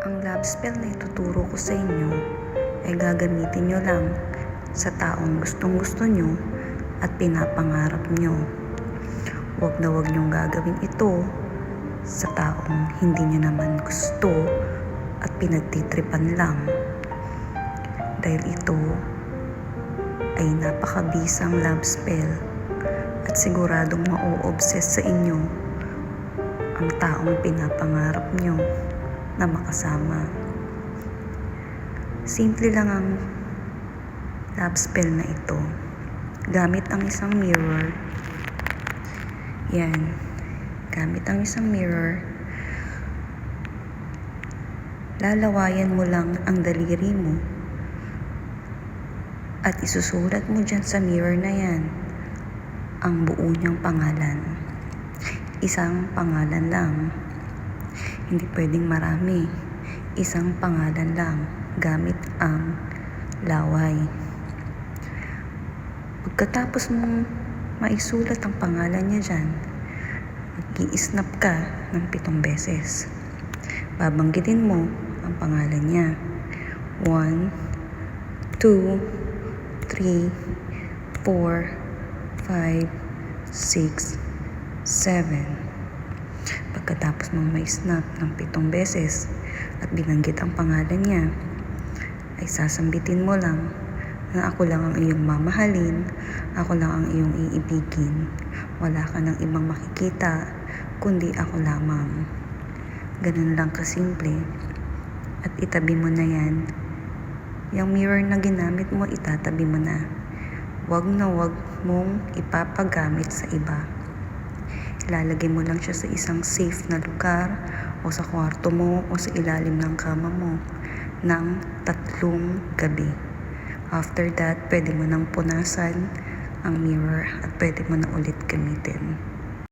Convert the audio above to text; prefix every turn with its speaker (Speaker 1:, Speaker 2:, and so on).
Speaker 1: Ang love spell na ituturo ko sa inyo ay gagamitin nyo lang sa taong gustong gusto nyo at pinapangarap nyo. Huwag na huwag nyong gagawin ito sa taong hindi nyo naman gusto at pinagtitripan lang. Dahil ito ay napakabisang love spell at siguradong mau-obsess sa inyo ang taong pinapangarap nyo na makasama. Simple lang ang love spell na ito. Gamit ang isang mirror. Yan. Gamit ang isang mirror. Lalawayan mo lang ang daliri mo. At isusulat mo dyan sa mirror na yan ang buo niyang pangalan. Isang pangalan lang. Hindi pwedeng marami. Isang pangalan lang gamit ang laway. Pagkatapos mong maisulat ang pangalan niya dyan, mag-i-snap ka ng pitong beses. Babanggitin mo ang pangalan niya. One, two, three, four, five, six, seven. Pagkatapos mong may snap ng pitong beses at binanggit ang pangalan niya, ay sasambitin mo lang na ako lang ang iyong mamahalin, ako lang ang iyong iibigin. Wala ka ng ibang makikita, kundi ako lamang. Ganun lang kasimple. At itabi mo na yan. Yung mirror na ginamit mo, itatabi mo na. Huwag na huwag mong ipapagamit sa iba. Ilalagay mo lang siya sa isang safe na lugar o sa kwarto mo o sa ilalim ng kama mo ng tatlong gabi. After that, pwede mo nang punasan ang mirror at pwede mo na ulit gamitin.